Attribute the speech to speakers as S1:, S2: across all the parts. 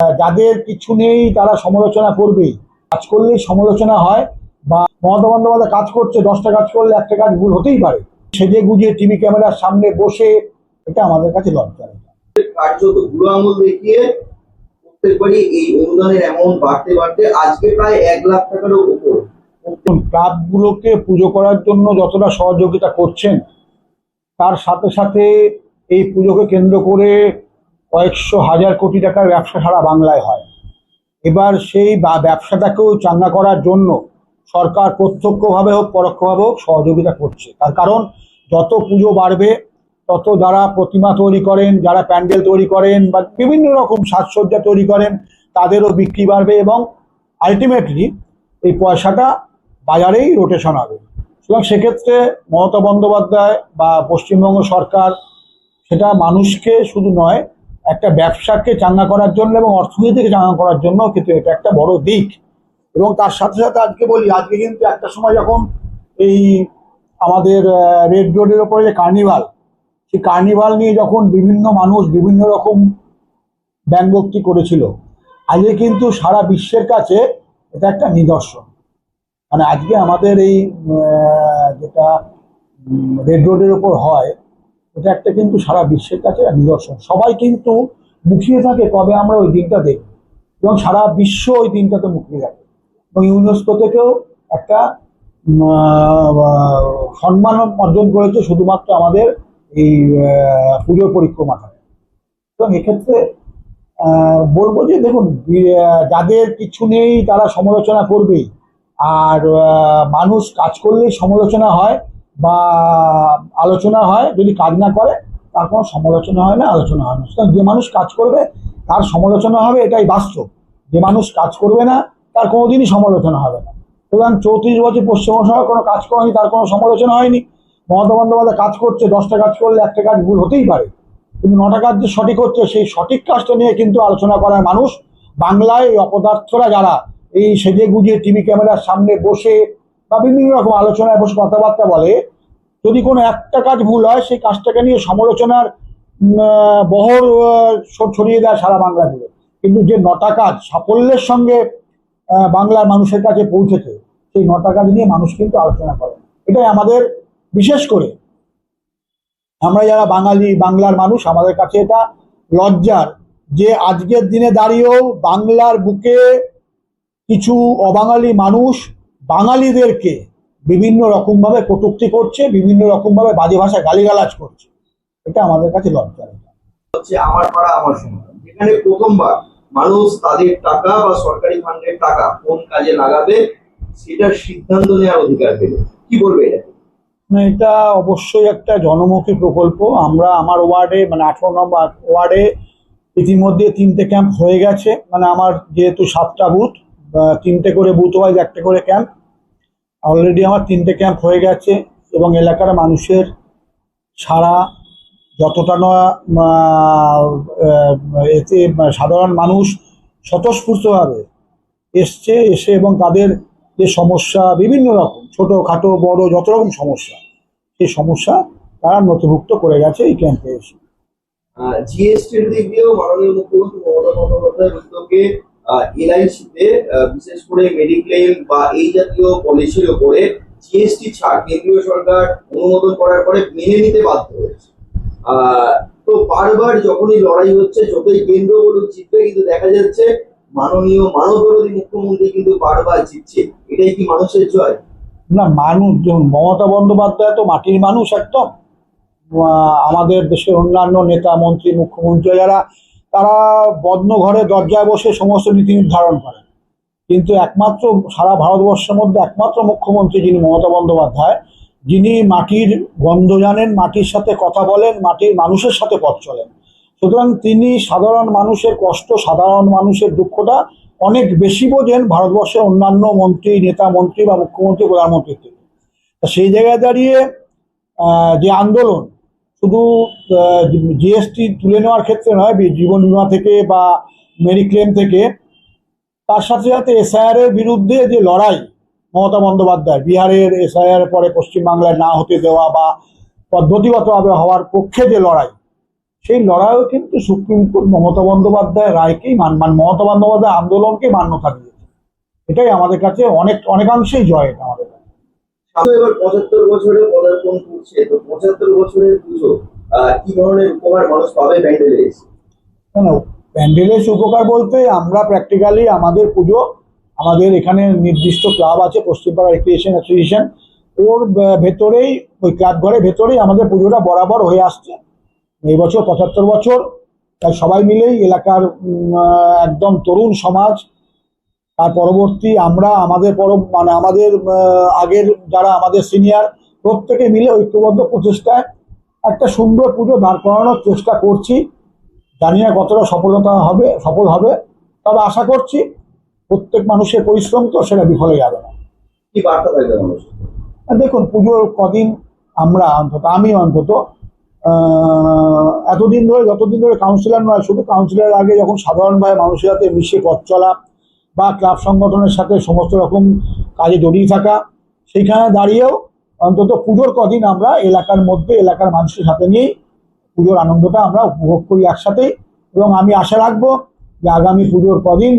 S1: যাদের কিছু নেই তারা সমালোচনা করবেই কাজ করলেই সমালোচনা হয় বা মমতা বন্দ্যোপাধ্যায় কাজ করছে দশটা কাজ করলে একটা কাজ ভুল হতেই পারে। সেজে গুজিয়ে টিভি ক্যামেরার সামনে বসে এটা আমাদের কাছে লজ্জা
S2: কার্যত বুড়ো আঙুল দেখিয়ে প্রত্যেকবারই এই অনুদানের অ্যামাউন্ট বাড়তে বাড়তে আজকে প্রায় এক লাখ টাকারও উপর।
S1: ক্লাবগুলোকে পুজো করার জন্য যতটা সহযোগিতা করছেন তার সাথে সাথে এই পুজোকে কেন্দ্র করে কয়েকশো হাজার কোটি টাকার ব্যবসা সারা বাংলায় হয়। এবার সেই ব্যবসাটাকেও চাঙ্গা করার জন্য সরকার প্রত্যক্ষভাবে হোক, পরোক্ষভাবে হোক, সহযোগিতা করছে। তার কারণ, যত পুজো বাড়বে, তত যারা প্রতিমা তৈরি করেন, যারা প্যান্ডেল তৈরি করেন বা বিভিন্ন রকম সাজসজ্জা তৈরি করেন, তাদেরও বিক্রি বাড়বে এবং আলটিমেটলি এই পয়সাটা বাজারেই রোটেশন হবে। সুতরাং সেক্ষেত্রে মমতা বন্দ্যোপাধ্যায় বা পশ্চিমবঙ্গ সরকার সেটা মানুষকে শুধু নয় একটা ব্যবসাকে চাঙ্গা করার জন্য এবং অর্থনীতিকে চাঙ্গা করার জন্য কিন্তু এটা একটা বড় দিক। এবং তার সাথে সাথে আজকে বলি, আজকে কিন্তু একটা সময় যখন এই আমাদের রেড রোডের ওপরে যে কার্নিভাল সেই কার্নিভাল নিয়ে যখন বিভিন্ন মানুষ বিভিন্ন রকম ব্যঙ্গোক্তি করেছিল, আজকে কিন্তু সারা বিশ্বের কাছে এটা একটা নিদর্শন। মানে আজকে আমাদের এই যেটা রেড রোডের ওপর হয় এটা একটা কিন্তু সারা বিশ্বের কাছে নিদর্শন। সবাই কিন্তু মুখিয়ে থাকে কবে আমরা ওই দিনটা দেখব। এবং সারা বিশ্ব ওই দিনটাতে মুখিয়ে থাকে। এবং ইউনেস্কো থেকেও একটা সম্মান অর্জন করেছে শুধুমাত্র আমাদের এই পুজোর পরিক্রমাটা এবং এক্ষেত্রে বলব যে দেখুন যাদের কিছু নেই তারা সমালোচনা করবেই। আর মানুষ কাজ করলেই সমালোচনা হয় বা আলোচনা হয়, যদি কাজ না করে, তার কোনো সমালোচনা হয় না, আলোচনা হয় না। সুতরাং যে মানুষ কাজ করবে, তার সমালোচনা হবে, এটাই বাস্তব। যে মানুষ কাজ করবে না, তার কোনোদিনই সমালোচনা হবে না। সুতরাং চৌত্রিশ বছর পশ্চিমবঙ্গ সরকার কোনো কাজ করেনি, তার কোনো সমালোচনা হয়নি। মমতা বন্দ্যোপাধ্যায় কাজ করছে, দশটা কাজ করলে একটা কাজ ভুল হতেই পারে। কিন্তু নটা কাজ যে সঠিক হচ্ছে, সেই সঠিক কাজটা নিয়ে কিন্তু আলোচনা করার মানুষ বাংলায় অপদার্থরা যারা, এই সেজে গুজিয়ে টিভি ক্যামেরার সামনে বসে বা বিভিন্ন রকম আলোচনায় বসে কথাবার্তা বলে, যদি কোনো একটা কাজ ভুল হয়, সেই কাজটাকে নিয়ে সমালোচনার বহর ছড়িয়ে দেয় সারা বাংলা জুড়ে। কিন্তু যে নটা কাজ সাফল্যের সঙ্গে বাংলার মানুষের কাছে পৌঁছেছে, সেই নটা কাজ নিয়ে মানুষ কিন্তু আলোচনা করে। এটাই আমাদের, বিশেষ করে আমরা যারা বাঙালি, বাংলার মানুষ, আমাদের কাছে এটা লজ্জার যে আজকের দিনে দাঁড়িয়েও বাংলার বুকে কিছু অবাঙালি মানুষ বাঙালিদেরকে বিভিন্ন রকমভাবে কটুক্তি করছে বিভিন্ন রকমভাবে বাজে ভাষা গালিগালাজ করছে। এটা আমাদের কাছে লজ্জার
S2: হচ্ছে আমার পাড়া আমার সমাধান যেখানে প্রথমবার মানুষ তাদের টাকা বা সরকারি ফান্ডের টাকা কোন কাজে লাগাবে সেটার সিদ্ধান্ত নেওয়ার অধিকার পেল। কি বলবে এটা?
S1: না, এটা অবশ্যই একটা জনমুখী প্রকল্প। আমরা আমার ওয়ার্ডে মানে আঠারো নম্বর ওয়ার্ডে ইতিমধ্যে তিনটে ক্যাম্প হয়ে গেছে। মানে আমার যেহেতু সাতটা বুথ তিনটে করে বুথ ওয়াইজ একটা করে ক্যাম্প অলরেডি আমার তিনটে ক্যাম্প হয়ে গেছে এবং এলাকার মানুষের সারা যতটা না এতে সাধারণ মানুষ স্বতঃস্ফূর্তভাবে এসছে, এসে এবং তাদের যে সমস্যা, বিভিন্ন রকম, ছোট, খাটো, বড়, যত রকম সমস্যা, সেই সমস্যা তারা নথিভুক্ত করে গেছে এই ক্যাম্পে এসে।
S2: জিএসটির দিক দিয়েও মাননীয় মুখ্যমন্ত্রী মমতা বন্দ্যোপাধ্যায়ের উদ্যোগে এলআইসিতে বিশেষ করে মেডিক্লেম বা এই জাতীয় পলিসির উপরে জিএসটি ছাড় কেন্দ্রীয় সরকার অনুমোদন করার পরে মেনে নিতে বাধ্য হয়েছে। তো বারবার যখনই লড়াই হচ্ছে, যতই কেন্দ্র বলুক, জিতবে, কিন্তু দেখা যাচ্ছে মাননীয় মানববিরোধী মুখ্যমন্ত্রী কিন্তু বারবার জিতছে। এটাই কি মানুষের জয়?
S1: না, মানুষ যেমন মমতা বন্দ্যোপাধ্যায় তো মাটির মানুষ একদম। আমাদের দেশের অন্যান্য নেতা, মন্ত্রী, মুখ্যমন্ত্রী যারা তারা বদ্ধ ঘরে দরজায় বসে সমস্ত নীতি নির্ধারণ করেন। কিন্তু একমাত্র সারা ভারতবর্ষের মধ্যে একমাত্র মুখ্যমন্ত্রী যিনি মমতা বন্দ্যোপাধ্যায়, যিনি মাটির গন্ধ জানেন, মাটির সাথে কথা বলেন, মাটির মানুষের সাথে পথ চলেন। সুতরাং তিনি সাধারণ মানুষের কষ্ট, সাধারণ মানুষের দুঃখটা অনেক বেশি বোঝেন ভারতবর্ষের অন্যান্য মন্ত্রী, নেতা, মন্ত্রী বা মুখ্যমন্ত্রী প্রধানমন্ত্রীর থেকে। সেই জায়গায় দাঁড়িয়ে যে আন্দোলন শুধু জিএসটি তুলে নেওয়ার ক্ষেত্রে নয় জীবন বীমা থেকে বা মেডিক্লেম থেকে, তার সাথে সাথে এসআইআর এর বিরুদ্ধে যে লড়াই মমতা বন্দ্যোপাধ্যায়, বিহারের এসআইআর পরে পশ্চিমবাংলায় না হতে দেওয়া বা পদ্ধতিগতভাবে হওয়ার পক্ষে যে লড়াই, সেই লড়াইও কিন্তু সুপ্রিম কোর্ট মমতা বন্দ্যোপাধ্যায় রায়কেই মান মান মমতা বন্দ্যোপাধ্যায় আন্দোলনকে মান্যতা দিয়েছে। এটাই আমাদের কাছে অনেক, অনেকাংশেই জয় এটা আমাদের
S2: এবার পঁচাত্তর বছরে পদার্পণ করছে, তো পঁচাত্তর বছরের পুজো কি ধরনের উপহার মানুষ পাবে প্যান্ডেলে
S1: প্যান্ডেলের উপকার বলতে আমরা প্র্যাকটিক্যালি আমাদের পুজো, আমাদের এখানে নির্দিষ্ট ক্লাব আছে পশ্চিমপাড়া রিক্রিয়েশন অ্যাসোসিয়েশন ওর ভেতরেই, ওই ক্লাব ঘরের ভেতরেই আমাদের পুজোটা বরাবর হয়ে আসছে। এই বছর পঁচাত্তর বছর, তাই সবাই মিলেই এলাকার একদম তরুণ সমাজ তার পরবর্তী আমরা আমাদের পর মানে আমাদের আগের যারা আমাদের সিনিয়র প্রত্যেকে মিলে ঐক্যবদ্ধ প্রচেষ্টায় একটা সুন্দর পুজো দাঁড় করানোর চেষ্টা করছি। জানি না কতটা সফলতা হবে সফল হবে তবে আশা করছি প্রত্যেক মানুষের পরিশ্রম তো সেটা বিফলে যাবে না।
S2: কি বার্তা থাকবে
S1: দেখুন পুজোর কদিন আমরা অন্তত আমি অন্তত এতদিন ধরে যতদিন ধরে কাউন্সিলর নয় শুধু কাউন্সিলর আগে যখন সাধারণভাবে মানুষের সাথে মিশে পথ চলা বা ক্লাব সংগঠনের সাথে সমস্ত রকম কাজে জড়িয়ে থাকা, সেইখানে দাঁড়িয়েও অন্তত পুজোর কদিন আমরা এলাকার মধ্যে, এলাকার মানুষের সাথে নিয়েই পুজোর আনন্দটা আমরা উপভোগ করি একসাথেই এবং আমি আশা রাখব যে আগামী পুজোর কদিন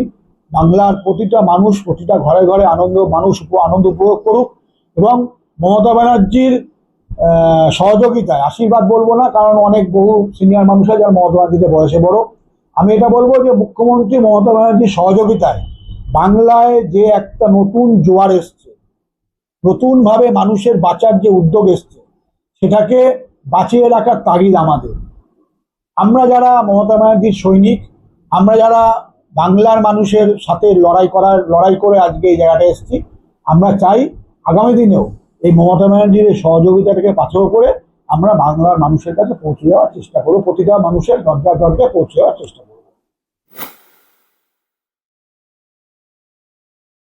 S1: বাংলার প্রতিটা মানুষ, প্রতিটা ঘরে ঘরে আনন্দ, মানুষ আনন্দ উপভোগ করুক এবং মমতা ব্যানার্জির সহযোগিতায়, আশীর্বাদ বলব না, কারণ অনেক বহু সিনিয়র মানুষ আছে যারা মমতা ব্যানার্জিতে বয়সে বড়। আমি এটা বলব যে মুখ্যমন্ত্রী মমতা ব্যানার্জির সহযোগিতায় বাংলায় যে একটা নতুন জোয়ার এসছে, নতুনভাবে মানুষের বাঁচার যে উদ্যোগ এসছে, সেটাকে বাঁচিয়ে রাখার তাগিদ আমাদের। আমরা যারা মমতা ব্যানার্জির সৈনিক, আমরা যারা বাংলার মানুষের সাথে লড়াই করার, লড়াই করে আজকে এই জায়গাটা এসেছি, আমরা চাই আগামী দিনেও এই মমতা ব্যানার্জির এই সহযোগিতাটাকে পাথর করে আমরা বাংলার মানুষের কাছে পৌঁছে যাওয়ার চেষ্টা করব, প্রতিটা মানুষের দরজা দরজায় পৌঁছে যাওয়ার চেষ্টা করব।